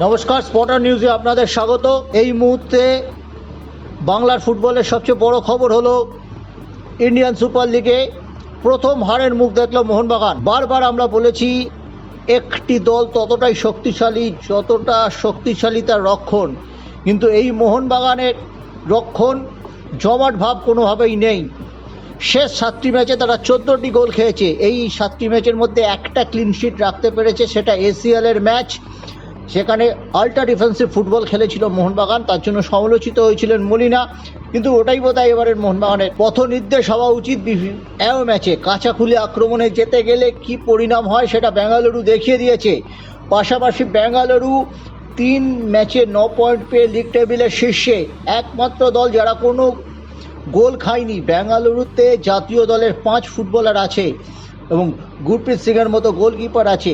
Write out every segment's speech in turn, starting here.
নমস্কার স্পটার নিউজে আপনাদের স্বাগত। এই মুহূর্তে বাংলার ফুটবলের সবচেয়ে বড় খবর হলো ইন্ডিয়ান সুপার লিগে প্রথম হারের মুখ দেখল মোহনবাগান। বারবার আমরা বলেছি, একটি দল ততটাই শক্তিশালী, যতটা শক্তিশালী তার রক্ষণ। কিন্তু এই মোহনবাগানের রক্ষণ জমাট ভাব কোনোভাবেই নেই। শেষ সাতটি ম্যাচে তারা চোদ্দোটি গোল খেয়েছে। এই সাতটি ম্যাচের মধ্যে একটা ক্লিনশিট রাখতে পেরেছে, সেটা এসিএলের ম্যাচ। সেখানে আল্ট্রা ডিফেন্সিভ ফুটবল খেলেছিল মোহনবাগান, তার জন্য সমালোচিত হয়েছিলেন মলিনা। কিন্তু ওটাই বোধহয় এবারের মোহনবাগানের পথ নির্দেশ হওয়া উচিত। এও ম্যাচে কাঁচা খুলে আক্রমণে যেতে গেলে কি পরিণাম হয় সেটা বেঙ্গালুরু দেখিয়ে দিয়েছে। পাশাপাশি বেঙ্গালুরু তিন ম্যাচে ন পয়েন্ট পেয়ে লিগ টেবিলের শীর্ষে একমাত্র দল যারা কোনো গোল খায়নি, বেঙ্গালুরুতে জাতীয় দলের পাঁচ ফুটবলার আছে এবং গুরপ্রীত সিংয়ের মতো গোলকিপার আছে।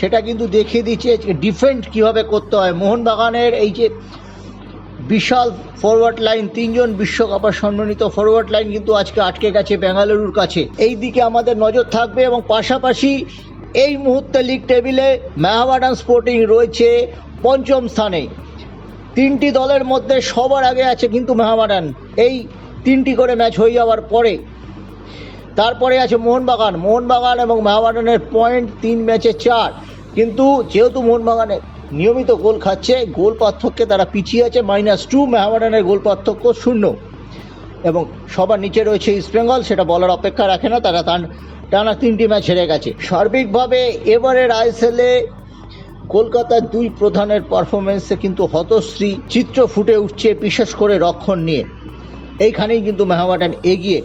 সেটা কিন্তু দেখিয়ে দিচ্ছে ডিফেন্ড কীভাবে করতে হয়। মোহনবাগানের এই যে বিশাল ফরওয়ার্ড লাইন তিনজন বিশ্বকাপের সম্মানিত ফরওয়ার্ড লাইন কিন্তু আজকে আটকে গেছে বেঙ্গালুরুর কাছে। এই দিকে আমাদের নজর থাকবে এবং পাশাপাশি এই মুহূর্তে লিগ টেবিলে মেহাবাডান স্পোর্টিং রয়েছে পঞ্চম স্থানে। তিনটি দলের মধ্যে সবার আগে আছে কিন্তু মেহামাডান এই তিনটি করে ম্যাচ হয়ে যাওয়ার পরে। তারপরে আছে মোহনবাগান। মোহনবাগান এবং মেহামাডানের পয়েন্ট তিন ম্যাচে চার। কিন্তু যেহেতু মোহনবাগানের নিয়মিত গোল খাচ্ছে, গোল পার্থক্যে তারা পিছিয়ে আছে মাইনাস টু মেহামাডানের গোল পার্থক্য শূন্য। এবং সবার নিচে রয়েছে ইস্টবেঙ্গল সেটা বলার অপেক্ষা রাখে না, তারা তার টানা তিনটি ম্যাচ হেরে গেছে। সার্বিকভাবে এবারের আইএসএলে কলকাতার দুই প্রধানের পারফরমেন্সে কিন্তু হতশ্রী চিত্র ফুটে উঠছে, বিশেষ করে রক্ষণ নিয়ে। এইখানেই কিন্তু মেহামাডান এগিয়ে